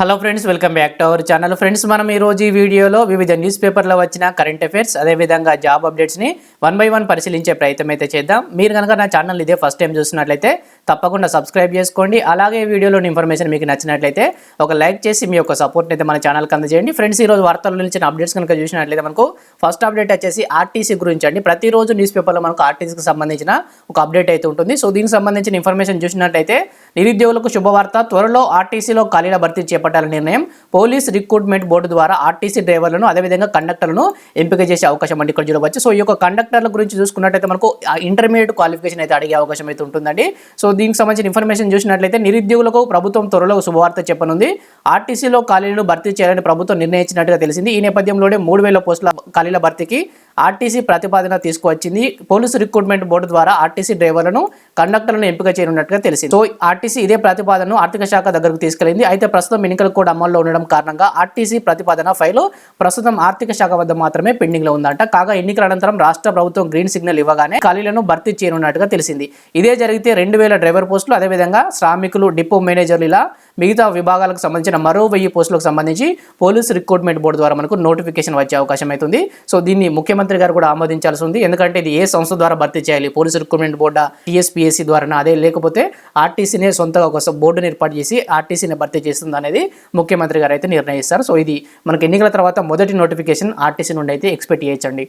Hello friends welcome back to our channel friends మనం ఈ రోజు ఈ వీడియోలో వివిధ న్యూస్ పేపర్లో వచ్చిన కరెంట్ అఫైర్స్ అదేవిధంగా జాబ్ అప్డేట్స్ని వన్ బై వన్ పరిశీలించే ప్రయత్నం అయితే చేద్దాం. మీరు కనుక నా ఛానల్ ఇదే ఫస్ట్ టైం చూస్తున్నట్లయితే తప్పకుండా సబ్స్క్రైబ్ చేసుకోండి. అలాగే వీడియోలోని ఇన్ఫర్మేషన్ మీకు నచ్చినట్లయితే ఒక లైక్ చేసి మీ యొక్క సపోర్ట్ అయితే మన ఛానల్కి అందజేయండి. ఫ్రెండ్స్ ఈ రోజు వార్తల్లో నిలిచిన అప్డేట్స్ కనుక చూసినట్లయితే మనకు ఫస్ట్ అప్డేట్ వచ్చేసి ఆర్టీసీ గురించి అండి. ప్రతిరోజు న్యూస్ పేపర్లో మనకు ఆర్టీసీకి సంబంధించిన ఒక అప్డేట్ అయితే ఉంటుంది. సో దీనికి సంబంధించిన ఇన్ఫర్మేషన్ చూసినట్లయితే నిరుద్యోగులకు శుభవార్త. త్వరలో ఆర్టీసీలో ఖాళీల భర్తీ చేపట్టాల నిర్ణయం. పోలీస్ రిక్రూట్మెంట్ బోర్డు ద్వారా ఆర్టీసీ డ్రైవర్లను అదేవిధంగా కండక్టర్లను ఎంపిక చేసే అవకాశం అండి ఇక్కడ చూడవచ్చు. సో ఈ యొక్క కండక్టర్ల గురించి చూసుకున్నట్లయితే మనకు ఇంటర్మీడియట్ క్వాలిఫికేషన్ అయితే అడిగే అవకాశం అయితే ఉంటుందండి. సో దీనికి సంబంధించిన ఇన్ఫర్మేషన్ చూసినట్లయితే నిరుద్యోగులకు ప్రభుత్వం త్వరలో శుభవార్త చెప్పనుంది. ఆర్టీసీలో ఖాళీలను భర్తీ చేయాలని ప్రభుత్వం నిర్ణయించినట్టుగా తెలిసింది. ఈ నేపథ్యంలోనే మూడు వేల పోస్టుల ఖాళీల భర్తీకి ఆర్టీసీ ప్రతిపాదన తీసుకువచ్చింది. పోలీసు రిక్రూట్మెంట్ బోర్డు ద్వారా ఆర్టీసీ డ్రైవర్లను కండక్టర్లను ఎంపిక చేయనున్నట్టుగా తెలిసింది. సో ఆర్టీసీ ఇదే ప్రతిపాదనను ఆర్థిక శాఖ దగ్గరకు తీసుకెళ్ళింది అయితే ప్రస్తుతం ఎన్నికలు కూడా అమల్లో ఉండడం కారణంగా ఆర్టీసీ ప్రతిపాదన ఫైలు ప్రస్తుతం ఆర్థిక శాఖ వద్ద మాత్రమే పెండింగ్లో ఉందంట. కాగా ఎన్నికల అనంతరం రాష్ట్ర ప్రభుత్వం గ్రీన్ సిగ్నల్ ఇవ్వగానే ఖాళీలను భర్తీ చేయనున్నట్టుగా తెలిసింది. ఇదే జరిగితే రెండు వేల డ్రైవర్ పోస్టులు అదేవిధంగా శ్రామికులు డిపో మేనేజర్లు ఇలా మిగతా విభాగాలకు సంబంధించిన మరో వెయ్యి పోస్టులకు సంబంధించి పోలీసు రిక్రూట్మెంట్ బోర్డు ద్వారా మనకు నోటిఫికేషన్ వచ్చే అవకాశం అవుతుంది సో దీన్ని ముఖ్యమంత్రి గారు కూడా ఆమోదించాల్సి ఉంది. ఎందుకంటే ఇది ఏ సంస్థ ద్వారా భర్తీ చేయాలి? Police recruitment బోర్డా? టీఎస్పీఎస్సీ ద్వారా అదే లేకపోతే ఆర్టీసీనే సొంతగా ఒక బోర్డుని ఏర్పాటు చేసి ఆర్టీసీని భర్తీ చేస్తుంది అనేది ముఖ్యమంత్రి గారు అయితే నిర్ణయిస్తారు. సో ఇది మనకి ఎన్నికల తర్వాత మొదటి నోటిఫికేషన్ ఆర్టీసీ నుండి అయితే ఎక్స్పెక్ట్ చేయొచ్చండి.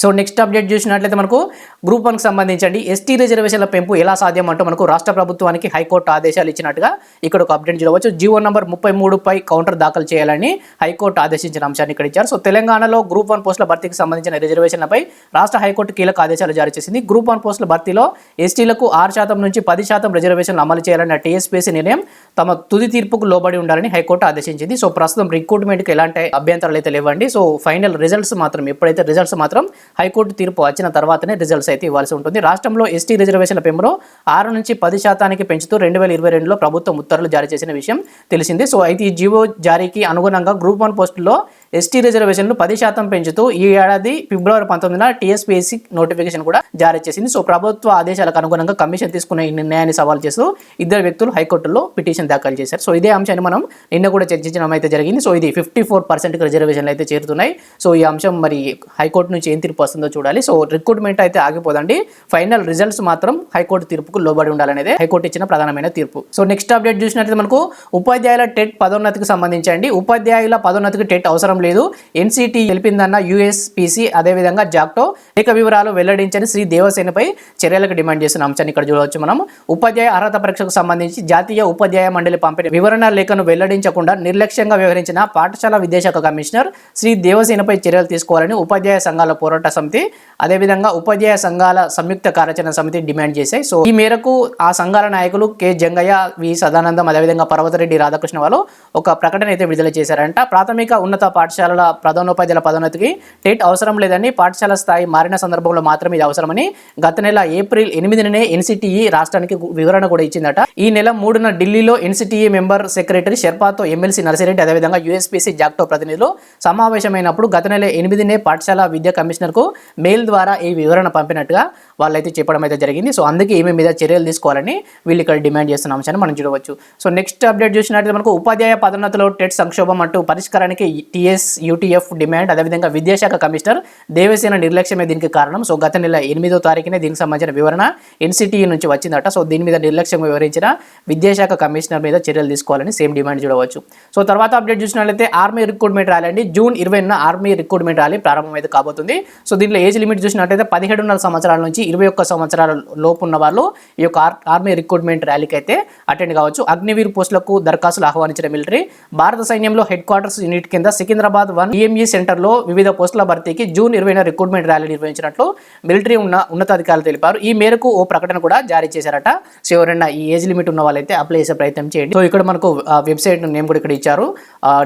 సో నెక్స్ట్ అప్డేట్ చూసినట్లయితే మనకు గ్రూప్ వన్కి సంబంధించండి. ఎస్టీ రిజర్వేషన్ల పెంపు ఎలా సాధ్యం అంటూ మనకు రాష్ట్ర ప్రభుత్వానికి హైకోర్టు ఆదేశాలు ఇచ్చినట్టుగా ఇక్కడ ఒక అప్డేట్ చూడవచ్చు. జీవో నంబర్ ముప్పై మూడుపై కౌంటర్ దాఖలు చేయాలని హైకోర్టు ఆదేశించిన అంశాన్ని ఇక్కడ ఇచ్చారు. సో తెలంగాణలో గ్రూప్ వన్ పోస్టుల భర్తీకి సంబంధించిన రిజర్వేషన్లపై రాష్ట్ర హైకోర్టు కీలక ఆదేశాలు జారీ చేసింది. గ్రూప్ వన్ పోస్టుల భర్తీలో ఎస్టీలకు ఆరు శాతం నుంచి పది శాతం రిజర్వేషన్లు అమలు చేయాలన్న టీఎస్పీసీ నిర్ణయం తమ తుది తీర్పుకు లోబడి ఉండాలని హైకోర్టు ఆదేశించింది. సో ప్రస్తుతం రిక్రూట్మెంట్కి ఎలాంటి అభ్యంతరాలు అయితే లేవండి. సో ఫైనల్ రిజల్ట్స్ మాత్రం ఎప్పుడైతే రిజల్ట్స్ మాత్రం హైకోర్టు తీర్పు వచ్చిన తర్వాతనే రిజల్ట్స్ అయితే ఇవ్వాల్సి ఉంటుంది. రాష్ట్రంలో ఎస్టీ రిజర్వేషన్ల పెంపును ఆరు నుంచి పది శాతానికి పెంచుతూ రెండు వేల ఇరవై రెండులో ప్రభుత్వం ఉత్తర్వులు జారీ చేసిన విషయం తెలిసిందే. సో అయితే ఈ జీవో జారీకి అనుగుణంగా గ్రూప్ వన్ పోస్టుల్లో ఎస్టీ రిజర్వేషన్లు పది శాతం పెంచుతూ ఈ ఏడాది ఫిబ్రవరి పంతొమ్మిదిన టీఎస్పీఎస్సీ నోటిఫికేషన్ కూడా జారీ చేసింది. సో ప్రభుత్వ ఆదేశాలకు అనుగుణంగా కమిషన్ తీసుకున్న ఈ నిర్ణయాన్ని సవాల్ చేస్తూ ఇద్దరు వ్యక్తులు హైకోర్టులో పిటిషన్ దాఖలు చేశారు. సో ఇదే అంశాన్ని మనం నిన్న కూడా చర్చించడం అయితే జరిగింది. సో ఇది ఫిఫ్టీ ఫోర్ పర్సెంట్కి రిజర్వేషన్లు అయితే చేరుతున్నాయి. సో ఈ అంశం మరి హైకోర్టు నుంచి ఏం తీర్పు వస్తుందో చూడాలి. సో రిక్రూట్మెంట్ అయితే ఆగిపోదండి. ఫైనల్ రిజల్ట్స్ మాత్రం హైకోర్టు తీర్పుకు లోబడి ఉండాలనేది హైకోర్టు ఇచ్చిన ప్రధానమైన తీర్పు. సో నెక్స్ట్ అప్డేట్ చూసినట్లయితే మనకు ఉపాధ్యాయుల టెట్ పదోన్నతికి సంబంధించండి ఉపాధ్యాయుల పదోన్నతికి టెట్ అవసరం లేదు. ఎన్సిటి తెలిపిందన్న యూఎస్పిసి అదేవిధంగా జాక్టో అనేక వివరాలు వెల్లడించని శ్రీ దేవసేనపై చర్యలకు డిమాండ్ చేసిన అంశాన్ని ఇక్కడ చూడవచ్చు మనం. ఉపాధ్యాయ అర్హత పరీక్షకు సంబంధించి జాతీయ ఉపాధ్యాయ మండలి పంపిన వివరణ లేఖను వెల్లడించకుండా నిర్లక్ష్యంగా వ్యవహరించిన పాఠశాల విద్యాశాఖ కమిషనర్ శ్రీ దేవసేనపై చర్యలు తీసుకోవాలని ఉపాధ్యాయ సంఘాల పోరాట సమితి అదేవిధంగా ఉపాధ్యాయ సంఘాల సంయుక్త కార్యాచరణ సమితి డిమాండ్ చేశాయి. సో ఈ మేరకు ఆ సంఘాల నాయకులు కె. జంగయ్య వి. సదానందం అదేవిధంగా పర్వతరెడ్డి రాధాకృష్ణ వాళ్ళు ఒక ప్రకటన అయితే విడుదల చేశారంట. ప్రాథమిక ఉన్నత పాఠ పాఠశాలల ప్రధానోపాధ్యాయుల పదోన్నతికి టెట్ అవసరం లేదని పాఠశాల స్థాయి మారిన సందర్భంలో మాత్రమే ఇది అవసరమని గత నెల ఏప్రిల్ ఎనిమిదినే ఎన్సిటిఈ రాష్ట్రానికి వివరణ కూడా ఇచ్చిందట. ఈ నెల మూడున ఢిల్లీలో ఎన్సిటిఈ మెంబర్ సెక్రటరీ షెర్పాతో ఎమ్మెల్సీ నర్సిరెడ్డి అదేవిధంగా యూఎస్పీసీ జాక్టో ప్రతినిధులు సమావేశమైనప్పుడు గత నెల ఎనిమిదినే పాఠశాల విద్యా కమిషనర్కు మెయిల్ ద్వారా ఈ వివరణ పంపినట్టుగా వాళ్ళైతే చెప్పడం అయితే జరిగింది. సో అందుకే ఈమె మీద చర్యలు తీసుకోవాలని వీళ్ళు ఇక్కడ డిమాండ్ చేస్తున్న అంశాన్ని మనం చూడవచ్చు. సో నెక్స్ట్ అప్డేట్ చూసినట్లయితే మనకు ఉపాధ్యాయ పదోన్నతిలో టెట్ సంక్షోభం అంటూ పరిష్కారానికి టీఎస్ యూటీఎఫ్ డిమాండ్ అదేవిధంగా విద్యాశాఖ కమిషనర్ దేవసేన నిర్లక్ష్యమే దీనికి కారణం. సో గత నెల ఎనిమిదో తారీఖునే దీనికి సంబంధించిన వివరణ ఎన్సిటీ నుంచి వచ్చిందట. సో దీని మీద నిర్లక్ష్యం వివరించిన విద్యాశాఖ కమిషనర్ మీద చర్యలు తీసుకోవాలని సేమ్ డిమాండ్ చూడవచ్చు. సో తర్వాత అప్డేట్ చూసినట్లయితే ఆర్మీ రిక్రూట్మెంట్ ర్యాలీ అండి జూన్ ఇరవైన ఆర్మీ రిక్రూట్మెంట్ ర్యాలీ ప్రారంభమైతే కాబోతుంది. సో దీంట్లో ఏజ్ లిమిట్ చూసినట్లయితే పదిహేడున్నర సంవత్సరాల నుంచి ఇరవై ఒక్క సంవత్సరాల లోపు ఉన్న వాళ్ళు ఈ యొక్క ఆర్మీ రిక్రూట్మెంట్ ర్యాలీకి అయితే అటెండ్ కావచ్చు. అగ్నివీర్ పోస్టులకు దరఖాస్తులు ఆహ్వానించిన మిలిటరీ భారత సైన్యంలో హెడ్ క్వార్టర్స్ యూనిట్ కింద సికింద్రాబాద్ వన్ ఈఎంఈ సెంటర్లో వివిధ పోస్టుల భర్తీకి జూన్ ఇరవైన రిక్రూట్మెంట్ ర్యాలీ నిర్వహించినట్లు మిలిటరీ ఉన్న ఉన్నతాధికారులు తెలిపారు. ఈ మేరకు ఓ ప్రకటన కూడా జారీ చేశారట. సో ఎవరైనా ఈ ఏజ్ లిమిట్ ఉన్న వాళ్ళైతే అప్లై చేసే ప్రయత్నం చేయండి. సో ఇక్కడ మనకు వెబ్సైట్ నేమ్ కూడా ఇక్కడ ఇచ్చారు.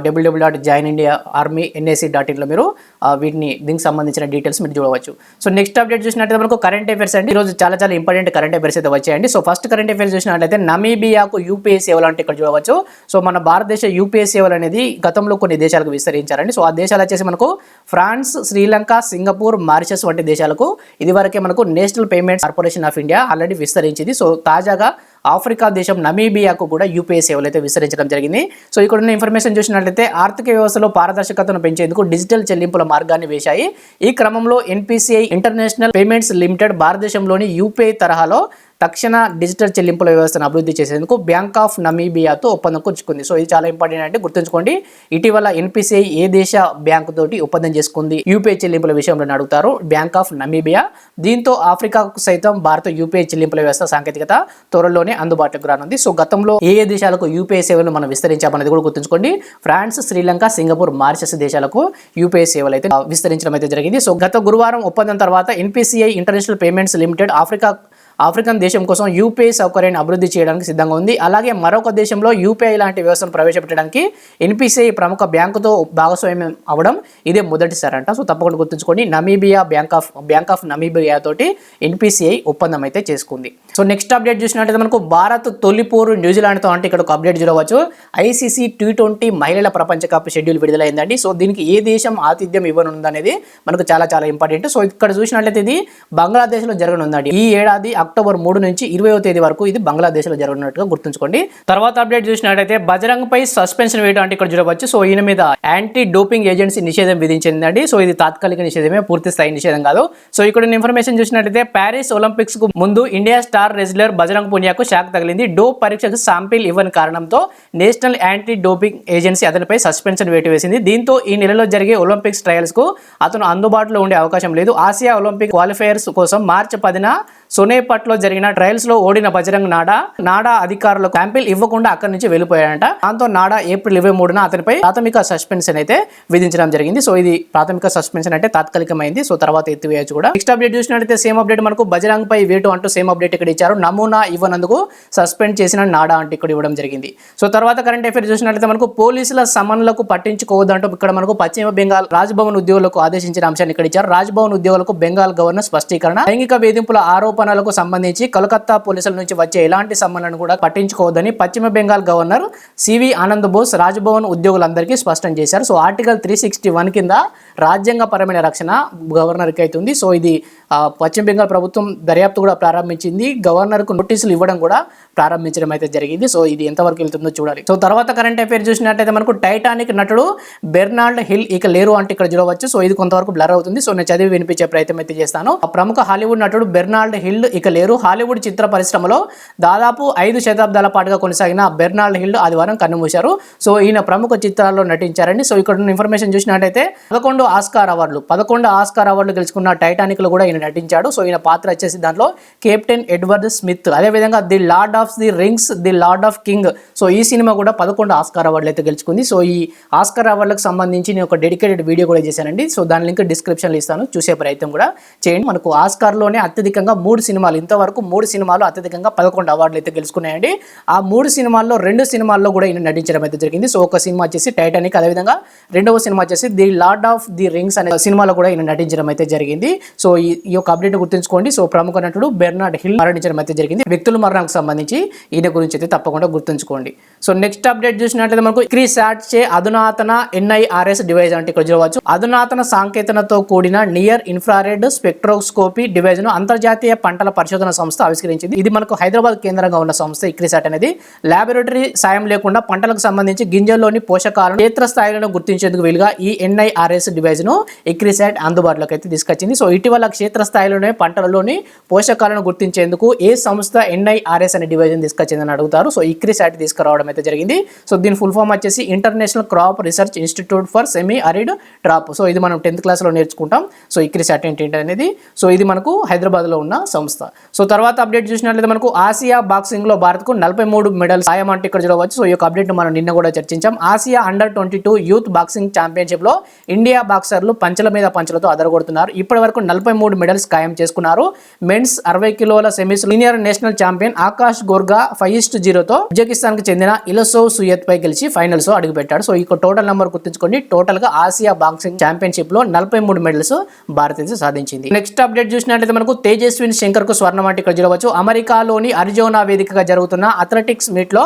WWW dot join India army NAC dot ఇన్లో మీరు వీటిని దీనికి సంబంధించిన డీటెయిల్స్ మీరు చూడవచ్చు. సో నెక్స్ట్ అప్డేట్ చూసినట్లయితే మనకు కరెంట్ అఫేర్స్ అండి. ఈరోజు చాలా చాలా ఇంపార్టెంట్ కరెంట్ అఫేర్స్ అయితే వచ్చాయండి. సో ఫస్ట్ కరెంట్ అఫేర్స్ చూసినట్లయితే నమీబియాకు యూపీఏ సేవలు అంటే ఇక్కడ చూడవచ్చు. సో మన భారతదేశ యూపీఏ సేవలు అనేది గతంలో కొన్ని దేశాలకు విస్తరించారండి సో ఆ దేశాలు వచ్చేసి మనకు ఫ్రాన్స్ శ్రీలంక సింగపూర్ మారిషస్ వంటి దేశాలకు ఇదివరకే మనకు national payment corporation of India already విస్తరించింది. సో తాజాగా ఆఫ్రికా దేశం నమీబియాకు కూడా యూపీఐ సేవలు అయితే విస్తరించడం జరిగింది. సో ఇక్కడ ఉన్న ఇన్ఫర్మేషన్ చూసినట్లయితే ఆర్థిక వ్యవస్థలో పారదర్శకతను పెంచేందుకు డిజిటల్ చెల్లింపుల మార్గాన్ని వేశాయి. ఈ క్రమంలో ఎన్పిసిఐ ఇంటర్నేషనల్ పేమెంట్స్ లిమిటెడ్ భారతదేశంలోని యూపీఐ తరహాలో తక్షణ డిజిటల్ చెల్లింపుల వ్యవస్థను అభివృద్ధి చేసేందుకు బ్యాంక్ ఆఫ్ నమీబియాతో ఒప్పందం కుర్చుకుంది సో ఇది చాలా ఇంపార్టెంట్ అంటే గుర్తుంచుకోండి. ఇటీవల ఎన్పిసిఐ ఏ దేశ బ్యాంకు తోటి ఒప్పందం చేసుకుంది? యూపీఐ చెల్లింపుల విషయంలో అడుగుతారు. Bank of Namibia. దీంతో ఆఫ్రికాకు సైతం భారత యూపీఐ చెల్లింపుల వ్యవస్థ సాంకేతికత త్వరలోనే అందుబాటులోకి రానుంది. సో గతంలో ఏ ఏ దేశాలకు యూపీఐ సేవలు మనం విస్తరించామనేది కూడా గుర్తుంచుకోండి. ఫ్రాన్స్ శ్రీలంక సింగపూర్ మారిషస్ దేశాలకు యూపీఐ సేవలు అయితే విస్తరించడం అయితే జరిగింది. సో గత గురువారం ఒప్పందం తర్వాత NPCI international payments limited Africa African దేశం కోసం యూపీఐ సౌకర్యాన్ని అభివృద్ధి చేయడానికి సిద్ధంగా ఉంది. అలాగే మరొక దేశంలో యూపీఐ లాంటి వ్యవస్థను ప్రవేశపెట్టడానికి ఎన్పిసిఐ ప్రముఖ బ్యాంకుతో భాగస్వామ్యం అవ్వడం ఇదే మొదటిసారంట సో తప్పకుండా గుర్తుంచుకోండి Namibia bank of bank of Namibia తోటి ఎన్పిసిఐ ఒప్పందం అయితే చేసుకుంది. సో నెక్స్ట్ అప్డేట్ చూసినట్టయితే మనకు భారత్ తొలిపోరు న్యూజిలాండ్తో అంటే ఇక్కడ ఒక అప్డేట్ చూడవచ్చు. ఐసీసీ టీ ట్వంటీ మహిళల ప్రపంచ కప్ షెడ్యూల్ విడుదలైందండి. సో దీనికి ఏ దేశం ఆతిథ్యం ఇవ్వనుందనేది మనకు చాలా చాలా ఇంపార్టెంట్. సో ఇక్కడ చూసినట్లయితే ఇది బంగ్లాదేశ్లో జరగనుందండి. ఈ ఏడాది అక్టోబర్ మూడు నుంచి ఇరవయో తేదీ వరకు ఇది బంగ్లాదేశ్లో జరగనున్నట్టుగా గుర్తుంచుకోండి. తర్వాత అప్డేట్ చూసినట్టయితే బజరంగ్ పై సస్పెన్షన్ వేయడం అంటే ఇక్కడ చూడవచ్చు. సో ఈయన మీద యాంటీ డోపింగ్ ఏజెన్సీ నిషేధం విధించిందండి. సో ఇది తాత్కాలిక నిషేధమే పూర్తి స్థాయి నిషేధం కాదు. సో ఇక్కడ ఇన్ఫర్మేషన్ చూసినట్టయితే ప్యారిస్ ఒలింపిక్స్కు ముందు ఇండియా స్టార్ రెజ్లర్ బజరంగ్ పునియాకు షాక్ తగిలింది. డోప్ పరీక్షకు శాంపిల్ ఇవ్వని కారణంతో నేషనల్ యాంటీ డోపింగ్ ఏజెన్సీ అతనిపై సస్పెన్షన్ వేటు వేసింది. దీంతో ఈ నెలలో జరిగే ఒలింపిక్స్ ట్రయల్స్కు అతను అందుబాటులో ఉండే అవకాశం లేదు. ఆసియా ఒలింపిక్ క్వాలిఫైయర్స్ కోసం మార్చి పదిన సోనేపట్లో జరిగిన ట్రయల్స్లో ఓడిన బజరంగ్ నాడా నాడా అధికారులకు శాంపిల్ ఇవ్వకుండా అక్కడి నుంచి వెళ్ళిపోయాడంట. దాంతో నాడా ఏప్రిల్ ఇరవై మూడున అతనిపై ప్రాథమిక సస్పెన్షన్ అయితే విధించడం జరిగింది. సో ఇది ప్రాథమిక సస్పెన్షన్ అంటే తాత్కాలికమైంది. సో తర్వాత ఎత్తివేయచ్చు కూడా. నెక్స్ట్ అప్డేట్ చూసినట్లయితే సేమ్ అప్డేట్ మనకు బజరంగ్ పై వేటు అంటూ సేమ్ అప్డేట్ ఇక్కడ ఇచ్చారు. నమూనా ఇవ్వనందుకు సస్పెండ్ చేసిన నాడా అంటే ఇక్కడ ఇవ్వడం జరిగింది. సో తర్వాత కరెంట్ అఫైర్ చూసినట్లయితే మనకు పోలీసుల సమన్లకు పట్టించుకోవద్దంటూ ఇక్కడ మనకు పశ్చిమ బెంగాల్ రాజ్భవన్ ఉద్యోగులకు ఆదేశించిన అంశాన్ని ఇక్కడ ఇచ్చారు. రాజ్భవన్ ఉద్యోగులకు బెంగాల్ గవర్నర్ స్పష్టీకరణ లైంగిక వేధింపుల ఆరోపణలకు సంబంధించి కలకత్తా పోలీసుల నుంచి వచ్చే ఎలాంటి సమ్మలను కూడా పట్టించుకోవద్దని పశ్చిమ Bengal governor C V Anand Bose Raj Bhavan ఉద్యోగులందరికీ స్పష్టం చేశారు. So article three sixty one కింద రాజ్యాంగపరమైన రక్షణ గవర్నర్కి అవుతుంది సో ఇది పశ్చిమ బెంగాల్ ప్రభుత్వం దర్యాప్తు కూడా ప్రారంభించింది. గవర్నర్కు నోటీసులు ఇవ్వడం కూడా ప్రారంభించడం అయితే జరిగింది. సో ఇది ఎంతవరకు వెళ్తుందో చూడాలి. సో తర్వాత కరెంట్ అఫేర్ చూసినట్టయితే మనకు టైటానిక్ నటుడు బెర్నాల్డ్ హిల్ ఇక లేరు అంటే ఇక్కడ చూడవచ్చు. సో ఇది కొంతవరకు బ్లర్ అవుతుంది. సో నేను చదివి వినిపించే ప్రయత్నం అయితే చేస్తాను. ఆ ప్రముఖ హాలీవుడ్ నటుడు బెర్నాల్డ్ హిల్ ఇక లేరు. హాలీవుడ్ చిత్ర పరిశ్రమలో దాదాపు ఐదు శతాబ్దాల పాటుగా కొనసాగిన బెర్నాల్డ్ హిల్ ఆదివారం కన్నుమూశారు. సో ఈయన ప్రముఖ చిత్రాల్లో నటించారండి సో ఇక్కడ ఉన్న ఇన్ఫర్మేషన్ చూసినట్టయితే పదకొండు ఆస్కార్ అవార్డులు పదకొండు ఆస్కార్ అవార్డులు గెలుచుకున్న టైటానిక్లో కూడా ఈయన నటించాడు. సో ఈయన పాత్ర వచ్చేసి దాంట్లో కెప్టెన్ ఎడ్వర్డ్ స్మిత్. అదేవిధంగా the lord of the rings the lord of king. So ఈ సినిమా కూడా పదకొండు ఆస్కార్ అవార్డులు అయితే గెలుచుకుంది. సో ఈ ఆస్కార్ అవార్డులకు సంబంధించి నేను ఒక డెడికేటెడ్ వీడియో కూడా చేశానండి. సో దాని లింక్ డిస్క్రిప్షన్లో ఇస్తాను. చూసే ప్రయత్నం కూడా చేయండి. మనకు ఆస్కార్లోనే అత్యధికంగా మూడు సినిమాలు ఇంతవరకు మూడు సినిమాలు అత్యధికంగా పదకొండు అవార్డులు అయితే గెలుచుకున్నాయండి. ఆ మూడు సినిమాల్లో రెండు సినిమాల్లో కూడా ఈయన నటించడం అయితే జరిగింది. సో ఒక సినిమా వచ్చేసి టైటానిక్ అదేవిధంగా రెండవ సినిమా వచ్చేసి the lord of the rings అనే సినిమాలో కూడా ఈయన నటించడం అయితే జరిగింది. సో ఈ ఈ యొక్క అప్డేట్ గుర్తుంచుకోండి. సో ప్రముఖ నటుడు బెర్నార్డ్ హిల్ మరణించడం అయితే జరిగింది. వ్యక్తుల మరణానికి సంబంధించి ఈయన గురించి అయితే తప్పకుండా గుర్తుంచుకోండి. సో నెక్స్ట్ అప్డేట్ చూసినట్లయితే మనకు క్రీ సాట్ చే అధునాతన ఎన్ఐఆర్ఎస్ డివైజ్ అంటే ఇక్కడ చూడవచ్చు. అధునాతన సాంకేతనతో కూడిన నియర్ ఇన్ఫ్రారెడ్ స్పెక్ట్రోస్కోపీ డివైజ్ను అంతర్జాతీయ పంటల పరిశోధన సంస్థ ఆవిష్కరించింది. ఇది మనకు హైదరాబాద్ కేంద్రంగా ఉన్న సంస్థ ఇక్రిసాట్ అనేది. లాబొరేటరీ సాయం లేకుండా పంటలకు సంబంధించి గింజల్లోని పోషకాలను క్షేత్ర స్థాయిలో గుర్తించేందుకు వీలుగా ఈ ఎన్ఐఆర్ఎస్ డివైజ్ను ఇక్రిసాట్ అందుబాటులోకి అయితే తీసుకొచ్చింది. సో ఇటీవల క్షేత్ర స్థాయిలోనే పంటలలోని పోషకాలను గుర్తించేందుకు ఏ సంస్థ ఎన్ఐఆర్ఎస్ అనే డివిజన్ తీసుకొచ్చిందని అడుగుతారు. సో ఇక్రిసాట్ తీసుకురావడం అయితే జరిగింది. సో దీని ఫుల్ ఫామ్ వచ్చేసి international crop research institute for semi arid drop. So ఇది మనం టెన్త్ క్లాస్లో నేర్చుకుంటాం. సో ఇక్రిసాట్ ఏంటి అనేది. సో ఇది మనకు హైదరాబాద్లో ఉన్న సంస్థ. సో తర్వాత అప్డేట్ చూసినట్లయితే మనకు ఆసియా బాక్సింగ్లో భారత్కు నలభై మూడు మెడల్స్ సాయం ఇక్కడ చూడవచ్చు. సో ఈ యొక్క అప్డేట్ మనం నిన్న కూడా చర్చించాం. Asia under twenty two youth boxing ఛాంపియన్షిప్లో India బాక్సర్లు పంచల మీద పంచలతో అదరగొడుతున్నారు. ఇప్పటి వరకు నలభై మూడు మెడల్స్ ఖాయం చేసుకున్నారు. మెన్స్ అరవై కిలోల semis senior national champion Akash Gorkha five is to జీరోతో ఉజ్బెకిస్తాన్కి చెందిన ఇలసోవ్ సుయత్ పై గెలిచి ఫైనల్స్ అడుగుపెట్టాడు. సో ఈ టోటల్ నెంబర్ గుర్తుంచుకోండి. టోటల్గా ఆసియా బాక్సింగ్ ఛాంపియన్షిప్లో నలభై మూడు మెడల్స్ భారతదేశం సాధించింది. నెక్స్ట్ అప్డేట్ చూసినట్లయితే మనకు తేజస్విని శంకర్కు స్వర్ణం అంటే ఇక్కడ చూడవచ్చు అమెరికాలోని అరిజోనా వేదికగా జరుగుతున్న అథ్లెటిక్స్ మీట్లో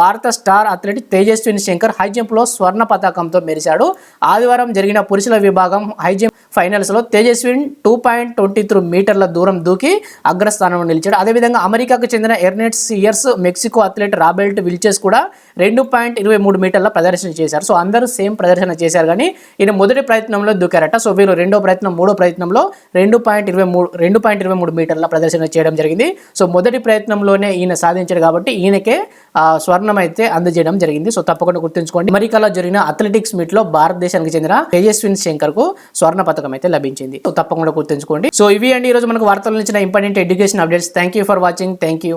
భారత star athlete Tejaswini Shankar high జంప్లో స్వర్ణ పతాకంతో మెరిశాడు. ఆదివారం జరిగిన పురుషుల విభాగం high jump ఫైనల్స్లో Tejaswin two point twenty three మీటర్ల దూరం దూకి అగ్రస్థానంలో నిలిచాడు. అదేవిధంగా అమెరికాకు చెందిన ఎర్నెట్స్ ఇయర్స్ మెక్సికో అథ్లెట్ రాబెల్ట్ విల్చెస్ కూడా రెండు పాయింట్ ఇరవై మూడు మీటర్ల ప్రదర్శన చేశారు. సో అందరూ సేమ్ ప్రదర్శన చేశారు కానీ ఈయన మొదటి ప్రయత్నంలో దూకారట. సో వీరు రెండో ప్రయత్నం మూడో ప్రయత్నంలో రెండు పాయింట్ ఇరవై మూడు రెండు పాయింట్ ఇరవై మూడు మీటర్ల ప్రదర్శన చేయడం జరిగింది. సో మొదటి ప్రయత్నంలోనే ఈయన సాధించాడు కాబట్టి ఈయనకే స్వర్ణం అయితే అందజేయడం జరిగింది. సో తప్పకుండా గుర్తుంచుకోండి. అమెరికాలో జరిగిన అథ్లెటిక్స్ మీట్లో భారతదేశానికి చెందిన తేజస్విన్ శంకర్కు స్వర్ణ పథకం అయితే లభించింది. సో తప్పకుండా గుర్తుంచుకోండి. సో ఇవి అండి ఈ రోజు మనకు వార్తలు ఇచ్చిన important education updates. Thank you for watching thank you